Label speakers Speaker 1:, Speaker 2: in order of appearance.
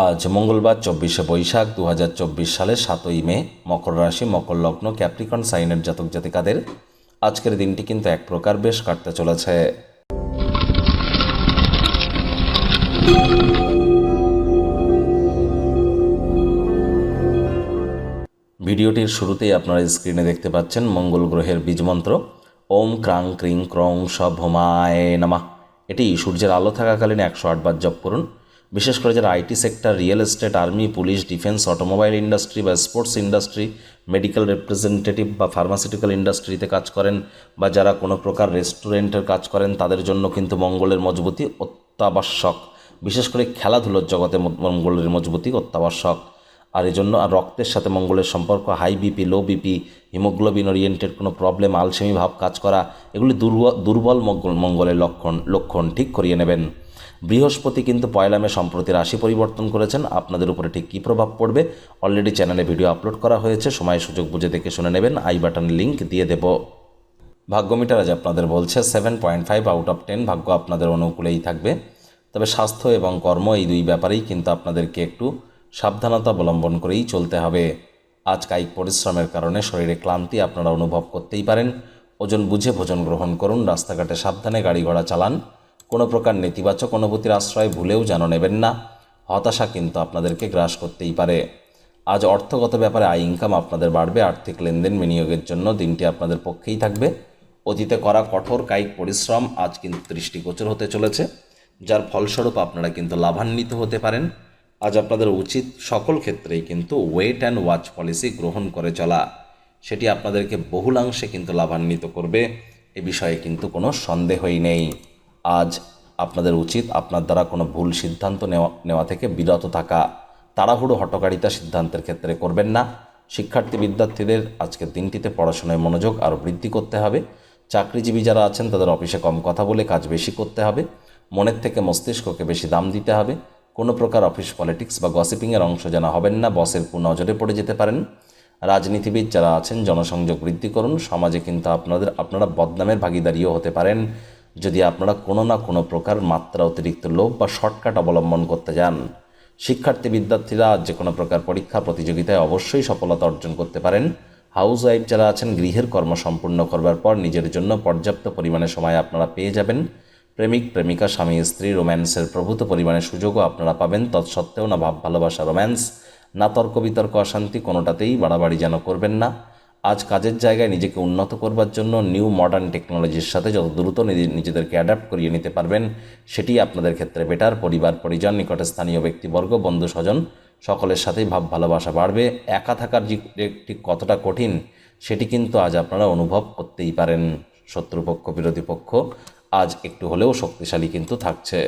Speaker 1: আজ মঙ্গলবার, চব্বিশে বৈশাখ দু হাজার চব্বিশ সালের সাতই মে, মকর রাশি, মকর লগ্ন, ক্যাপ্রিকন, সাইনের জাতক জাতিকাদের আজকের দিনটি কিন্তু এক প্রকার বেশ কাটতে চলেছে। ভিডিওটির শুরুতেই আপনারা স্ক্রিনে দেখতে পাচ্ছেন মঙ্গল গ্রহের বীজমন্ত্র ওম ক্রাং ক্রিং ক্রং সভমায় নামা। এটি সূর্যের আলো থাকাকালীন একশো আটবার জপ করুন। বিশেষ করে যারা IT sector, real estate, army, police, defence, automobile industry বা স্পোর্টস ইন্ডাস্ট্রি, মেডিকেল রিপ্রেজেন্টেটিভ বা ফার্মাসিউটিক্যাল ইন্ডাস্ট্রিতে কাজ করেন বা যারা কোনো প্রকার রেস্টুরেন্টের কাজ করেন, তাদের জন্য কিন্তু মঙ্গলের মজবুতি অত্যাবশ্যক। বিশেষ করে খেলাধুলোর জগতে মঙ্গলের মজবুতি অত্যাবশ্যক। আর এই জন্য আর রক্তের সাথে মঙ্গলের সম্পর্ক high BP low BP haemoglobin oriented কোনো প্রবলেম আলসেমি ভাব কাজ করা, এগুলি দুর্বল মঙ্গল, মঙ্গলের লক্ষণ লক্ষণ ঠিক করিয়ে নেবেন। বৃহস্পতি কিন্তু পয়লা মে সম্প্রতি রাশি পরিবর্তন করেছেন। আপনাদের উপরে ঠিক কী প্রভাব পড়বে? অলরেডি চ্যানেলে ভিডিও আপলোড করা হয়েছে। সময়, সুযোগ বুঝে দেখে শুনে নেবেন। আই বাটন লিঙ্ক দিয়ে দেব। ভাগ্য মিটার আজ আপনাদের বলছে seven point five out of ten ভাগ্য আপনাদের অনুকূলেই থাকবে। তবে স্বাস্থ্য এবং কর্ম এই দুই ব্যাপারেই কিন্তু আপনাদেরকে একটু সাবধানতা অবলম্বন করেই চলতে হবে। আজ কায়িক পরিশ্রমের কারণে শরীরে ক্লান্তি আপনারা অনুভব করতেই পারেন। ওজন বুঝে ভোজন গ্রহণ করুন, রাস্তাঘাটে সাবধানে গাড়ি ঘোড়া চালান। কোনো প্রকার নেতিবাচক অনুভূতির আশ্রয় ভুলেও যেন নেবেন না। হতাশা কিন্তু আপনাদেরকে গ্রাস করতেই পারে। আজ অর্থগত ব্যাপারে আয় ইনকাম আপনাদের বাড়বে, আর্থিক লেনদেন বিনিয়োগের জন্য দিনটি আপনাদের পক্ষেই থাকবে। অতীতে করা কঠোর কায়িক পরিশ্রম আজ কিন্তু দৃষ্টিগোচর হতে চলেছে। যার ফলস্বরূপ আপনারা কিন্তু লাভান্বিত হতে পারেন। আজ আপনাদের উচিত সকল ক্ষেত্রেই কিন্তু ওয়েট অ্যান্ড ওয়াচ পলিসি গ্রহণ করে চলা। সেটি আপনাদেরকে বহুলাংশে কিন্তু লাভান্বিত করবে। এ বিষয়ে কিন্তু কোনো সন্দেহই নেই। আজ আপনাদের উচিত আপনার দ্বারা কোনো ভুল সিদ্ধান্ত নেওয়া নেওয়া থেকে বিরত থাকা। তাড়াহুড়ো হটকারিতা সিদ্ধান্তের ক্ষেত্রে করবেন না। শিক্ষার্থী বিদ্যার্থীদের আজকের দিনটিতে পড়াশোনায় মনোযোগ আরও বৃদ্ধি করতে হবে। চাকরিজীবী যারা আছেন তাদের অফিসে কম কথা বলে কাজ বেশি করতে হবে। মনের থেকে মস্তিষ্ককে বেশি দাম দিতে হবে। কোনো প্রকার অফিস পলিটিক্স বা গসিপিংয়ের অংশ যেন হবেন না, বসের কুনজরে পড়ে যেতে পারেন। রাজনীতিবিদ যারা আছেন, জনসংযোগ বৃদ্ধি করুন। সমাজে কিন্তু আপনাদের, আপনারা বদনামের ভাগিদারিও হতে পারেন। যদি আপনারা কোনো না কোনো প্রকার মাত্রা অতিরিক্ত লোভ বা শর্টকাট অবলম্বন করতে যান শিক্ষার্থী বিদ্যার্থীরা যে কোনো প্রকার পরীক্ষা, প্রতিযোগিতায় অবশ্যই সফলতা অর্জন করতে পারেন। হাউস ওয়াইফ যারা আছেন, গৃহের কর্ম সম্পূর্ণ করবার পর নিজের জন্য পর্যাপ্ত পরিমাণে সময় আপনারা পেয়ে যাবেন। প্রেমিক, প্রেমিকা, স্বামী, স্ত্রী, রোম্যান্সের প্রভূত পরিমাণে সুযোগও আপনারা পাবেন। তৎসত্ত্বেও না ভাব, ভালোবাসা, রোম্যান্স, না তর্ক, বিতর্ক, অশান্তি কোনোটাতেই বাড়াবাড়ি যেন করবেন না। আজ কাজের জায়গায় নিজেকে উন্নত করবার জন্য নিউ মডার্ন টেকনোলজির সাথে যত দ্রুত নিজে- নিজেদেরকে অ্যাডাপ্ট করিয়ে নিতে পারবেন, সেটি আপনাদের ক্ষেত্রে বেটার। পরিবার, পরিজন, নিকটে স্থানীয় ব্যক্তিবর্গ, বন্ধু, স্বজন, সকলের সাথেই ভাব, ভালোবাসা বাড়বে। একা থাকার যে ঠিক কতটা কঠিন, সেটি কিন্তু আজ আপনারা অনুভব করতেই পারেন। শত্রুপক্ষ, বিরোধী পক্ষ আজ একটু হলেও শক্তিশালী কিন্তু থাকছে।